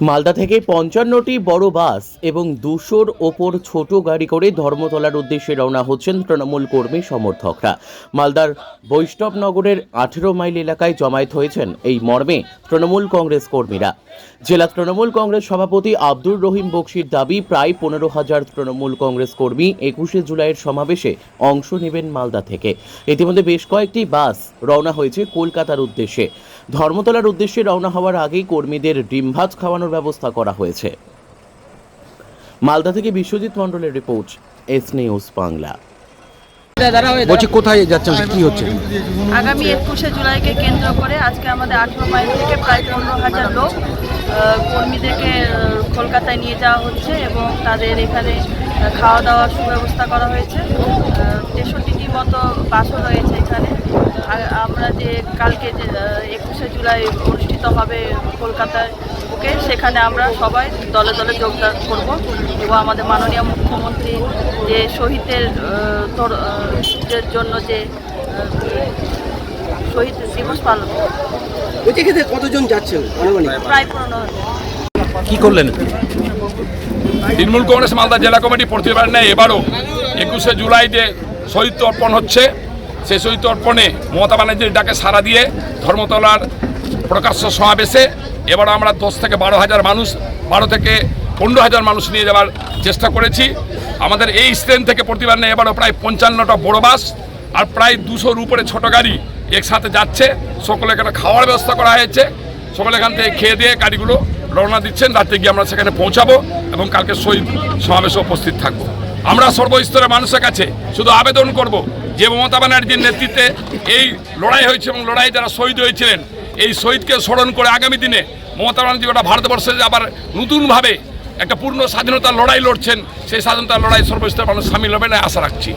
মালদা থেকে পঞ্চান্নটি বড় বাস এবং দুশোর ওপর ছোট গাড়ি করে ধর্মতলার উদ্দেশ্যে রওনা হচ্ছেন তৃণমূল কর্মী সমর্থকরা। মালদার বৈষ্ণবনগরের আঠেরো মাইল এলাকায় জমায়েত হয়েছেন এই মর্মে তৃণমূল কংগ্রেস কর্মীরা। জেলা তৃণমূল কংগ্রেস সভাপতি আব্দুর রহিম বক্সির দাবি, প্রায় পনেরো হাজার তৃণমূল কংগ্রেস কর্মী একুশে জুলাইয়ের সমাবেশে অংশ নেবেন মালদা থেকে। ইতিমধ্যে বেশ কয়েকটি বাস রওনা হয়েছে কলকাতার উদ্দেশ্যে। ধর্মতলার উদ্দেশ্যে রওনা হওয়ার আগেই কর্মীদের ডিম ভাত খাওয়ানোর ব্যবস্থা করা হয়েছে। মালদা থেকে বিশ্বজিৎ মণ্ডলের রিপোর্ট এস নিউজ বাংলা। বলছি কোথায় যাচ্ছেন? কি হচ্ছে? আগামী একুশে জুলাইকে কেন্দ্র করে আজকে আমাদের আঠেরো মাইল থেকে প্রায় পনেরো হাজার লোক আহ, কর্মীদেরকে আহ, কলকাতায় নিয়ে যাওয়া হচ্ছে এবং তাদের এখানে খাওয়া দাওয়ার সুব্যবস্থা করা হয়েছে। তেষট্টিটি মতো বাসও রয়েছে। আমরা যে কালকে যে একুশে জুলাই অনুষ্ঠিত হবে কলকাতায় ওকে সেখানে আমরা সবাই দলে দলে যোগদান করব এবং আমাদের মাননীয় মুখ্যমন্ত্রী যে শহীদের তর- জন্য যে শহীদ দিবস পালন কতজন যাচ্ছেন আনুমানিক? প্রায় পনেরো কি করলেন? তৃণমূল কংগ্রেস মালদা জেলা কমিটি প্রতিবার নেয়। এবারও একুশে জুলাই যে শহীদ অর্পণ হচ্ছে। সেই শহীদ অর্পণে মমতা ব্যানার্জির ডাকে সাড়া দিয়ে ধর্মতলার প্রকাশ্য সমাবেশে এবারও আমরা দশ থেকে বারো হাজার মানুষ, বারো থেকে পনেরো হাজার মানুষ নিয়ে যাওয়ার চেষ্টা করেছি। আমাদের এই স্ট্যান্ড থেকে প্রতিবার নেয় এবারও প্রায় পঞ্চান্নটা বড় বাস আর প্রায় দুশোর উপরে ছোট গাড়ি একসাথে যাচ্ছে। সকলে এখানে খাওয়ার ব্যবস্থা করা হয়েছে। সকলে এখান থেকে খেয়ে দিয়ে গাড়িগুলো রওনা দিচ্ছেন। রাতে গিয়ে আমরা সেখানে পৌঁছাবো এবং কালকে শহীদ সমাবেশে উপস্থিত থাকব। আমরা সর্বস্তরের মানুষের কাছে শুধু আবেদন করব যে মমতা ব্যানার্জির নেতৃত্বে এই লড়াই হয়েছে এবং লড়াই যারা শহীদ হয়েছিলেন, এই শহীদকে স্মরণ করে আগামী দিনে মমতা ব্যানার্জি গোটা ভারতবর্ষে আবার নতুনভাবে একটা পূর্ণ স্বাধীনতার লড়াই লড়ছেন। সেই স্বাধীনতার লড়াই সর্বস্তরের মানুষ সামিল হবে না, আশা রাখছি।